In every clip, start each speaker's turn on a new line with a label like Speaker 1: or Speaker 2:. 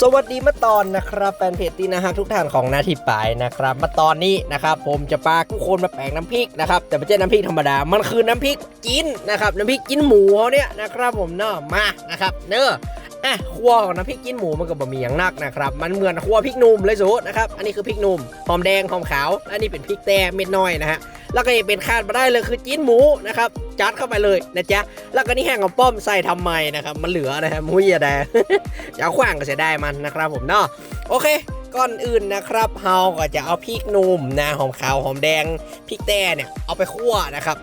Speaker 1: สวัสดีมาตอนนะครับแฟนเพจที่นะฮะทุกท่านของนาทีปายนะครับมาตอนนี้นะครับผมจะพาทุกคนมาแปลงน้ำพริกนะครับแต่ไม่ใช่น้ำพริกธรรมดา มันคือน้ำพริกจีนนะครับน้ำพริกจีนหมูเขาเนี่ยนะครับผมเนาะมานะครับเนอะอะครัวของน้ำพริกจีนหมูมันก็บ่มีอย่างนักนะครับมันเหมือนครัวพริกหนุ่มเลยสูนะครับอันนี้คือพริกหนุ่มหอมแดงหอมขาวและนี่เป็นพริกแต้เม็ดน้อยนะฮะแล้วก็เป็นคาดมาได้เลยคือจีนหมูนะครับ จัดเข้าไปเลยนะจ๊ะ แล้วก็นี่แห้งของป้อมใส่ทำไมนะครับ มันเหลือนะฮะมุ้ยอะแดจะแขว้างก็เสียได้มันนะครับผมเนาะ โอเคก่อนอื่นนะครับเฮาก็จะเอาพริกหนุ่มนะหอมขาวหอมแดงพริกแต้เนี่ยเอาไปคั่วนะครับ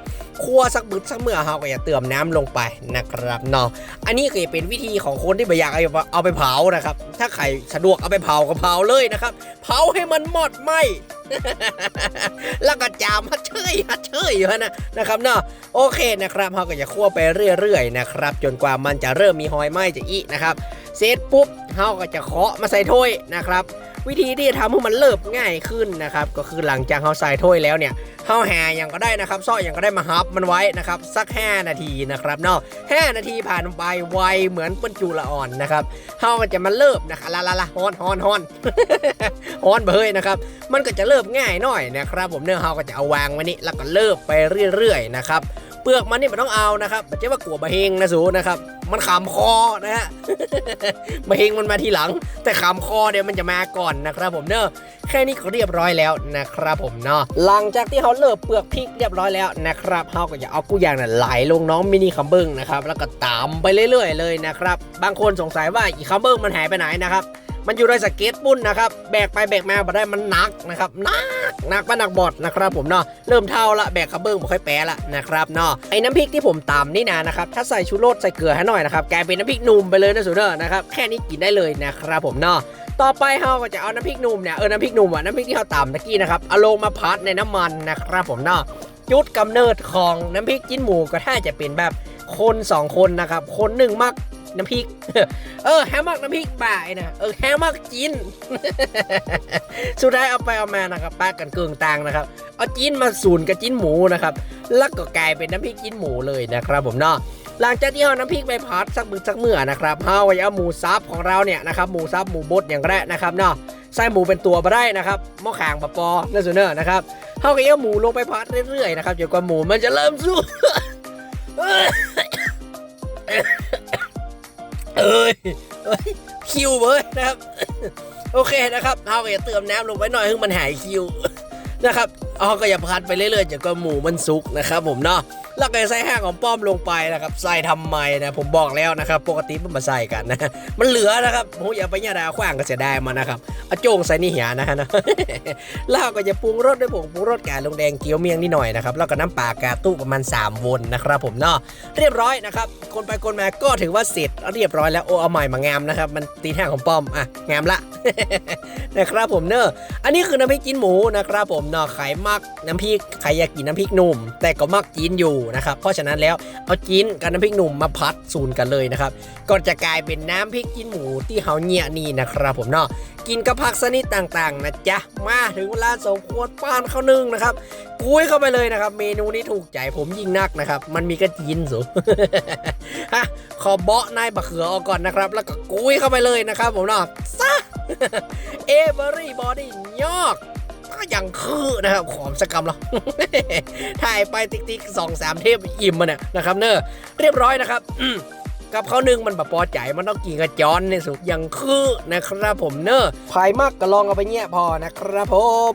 Speaker 1: คั่วสักบึดสักเมื่อเฮาก็จะเติมน้ำลงไปนะครับเนาะอันนี้ก็จะเป็นวิธีของคนที่ไม่อยากเอาไปเผานะครับ ถ้าใครสะดวกเอาไปเผาก็เผาเลยนะครับ เผาให้มันหมดไหมแล้วก็จามฮัดเชยฮัดเชยอยู่นะนะครับเนาะโอเคนะครับเฮาก็จะคั่วไปเรื่อยๆนะครับ จนกว่ามันจะเริ่มมีหอยไหมจะอีนะครับ เสร็จปุ๊บเฮาก็จะเคาะมาใส่ถ้วยนะครับ วิธีที่จะทำให้มันเลิบง่ายขึ้นนะครับ ก็คือหลังจากเฮาใส่ถ้วยแล้วเนี่ยเฮาแห่อย่างก็ได้นะครับซ่ออย่างก็ได้มาฮับมันไว้นะครับ สัก 5 นาทีนะครับเนาะ5นาทีผ่านไปไวเหมือนเป็นจุละอ่อนนะครับเฮาก็จะมาเลิบนะครับละละละฮอนฮอนฮอนฮอนเบยนะครับ มันก็จะเลิบง่ายหน่อยนะครับ ผมเนื้อเฮาก็จะเอาวางไว้นี่แล้วก็เลิบไปเรื่อยๆนะครับ เปลือกมันนี่มันต้องเอานะครับไม่ใช่ว่ากลัวบะเฮงนะสูนะครับ มันขามคอนะฮะบะเฮงมันมาทีหลัง แต่ขามคอเดี๋ยวมันจะมาก่อนนะครับ ผมเนอะแค่นี้ก็เรียบร้อยแล้วนะครับผมเนาะหลังจากที่เขาเลิบเปลือกพริกเรียบร้อยแล้วนะครับเขาก็จะเอากุ้ยางน่ะไหลลงน้องมินิคัมเบิ้งนะครับแล้วก็ตามไปเรื่อย ๆ เลยนะครับ บางคนสงสัยว่าอีคัมเบิ้งมันหายไปไหนนะครับมันอยู่ในสเก็ตปุ้นนะครับ แบกไปแบกมาบ่ได้มันหนักนะครับหนัก หนักปะหนักบอดนะครับผมเนาะเริ่มเท่าละแบกคัมเบิ้งบ่ค่อยแปะละนะครับเนาะไอ้น้ำพริกที่ผมตำนี่นะนะครับถ้าใส่ชูโรสใส่เกลือให้หน่อยนะครับกลายเป็นน้ำพริกหนุ่มไปเลยนะสุดเนอนะครับแค่นี้กินได้เลยนะครับผมเนาะต่อไปเฮาก็จะเอาน้ำพริกหนุ่มเนี่ยเออน้ำพริกหนุ่มอะน้ำพริกที่เราตำตะกี้นะครับเอาลงมาพัดในน้ำมันนะครับผมเนาะจุดกำเนิดของน้ำพริกจิ้นหมูก็ถ้าจะเป็นแบบคนสองคนนะครับ คนหนึ่งมัก น้ำพริก เออแฮมมักน้ำพริกป่ายนะเออแฮมมักจีนสุดท้ายเอาไปเอามานะครับป้ากันเกืองต่างนะครับ เอาจีนมาสูนกับจีนหมูนะครับ แล้วก็กลายเป็นน้ำพริกจีนหมูเลยนะครับผมเนาะหลังจากที่เอาน้ำพริกไปพัดสักมือสักเมื่อนะครับเฮาก็จะเอาหมูซับของเราเนี่ยนะครับหมูซับหมูบดอย่างแรกนะครับเนาะใส่หมูเป็นตัวมาได้นะครับหม้อขางปะปอนั่นสุเนอร์นะครับเฮาก็เอาหมูลงไปพัดเรื่อยๆนะครับจนกว่าหมูมันจะเริ่มสู้ เอ้ยคิวเว้ยนะครับ โอเคนะครับเราก็เติมน้ำลงไว้หน่อยให้มันหายคิวนะครับ เอาก็อย่าพัดไปเรื่อยๆจนกว่าหมูมันสุกนะครับผมเนาะแล้วก็ใส่แห้งของป้อมลงไปนะครับใส่ทำไมนะผมบอกแล้วนะครับ ปกติมันมาใส่กันนะมันเหลือนะครับผมอย่าไปเนี่ยดาขว้างก็เสียดายมันนะครับเอาโจงใส่นี่เหียนะฮะนะแล้วก็จะปรุงรสด้วยผงปรุงรสกาลงแดงเกี๊ยวเมียงนิดหน่อยนะครับแล้วก็น้ำปลากาตู้ประมาณ 3 วนนะครับ ผมเนาะเรียบร้อยนะครับคนไปคนมาก็ถือว่าเสร็จเรียบร้อยแล้วโอ้เอาใหม่มางามนะครับมันตีแห้งของป้อมอะงามละนะครับผมเนอะอันนี้คือน้ำพริกจีนหมูนะครับผมเนาะใครมักน้ำพริกใครอยากกินน้ำพริกหนุ่ม แต่ก็มักจีนอยู่นะครับ เพราะฉะนั้นแล้วเอาจีนกับน้ำพริกหนุ่มมาพัดสูนกันเลยนะครับ ก็จะกลายเป็นน้ำพริกจีนหมูที่เฮาเนี่ยนี่นะครับผมเนาะกินกับผักชนิดต่างๆนะจ๊ะมาถึงเวลาสมควรป้านข้าวนึ่งนะครับกุ้ยเข้าไปเลยนะครับ เมนูนี้ถูกใจผมยิ่งนักนะครับ มันมีกระจีนสูฮะขอเบาะนายบะเขือออกก่อนนะครับ แล้วก็กุ้ยเข้าไปเลยนะครับผมเนาะซะเอเวอรี่บอดี้ยอก ยังคือนะครับขอมสกรรมเราถ่ายไปติ๊กติ๊กสองสามเทปอิ่มมันเนี่ยนะครับเนอะเรียบร้อยนะครับกับข้าวนึ่งมันแบบพอใจมันต้องกินกระจอนในสุดยังคือนะครับผมเนอะภายมากก็ลองเอาไปเนี่ยพอนะครับผม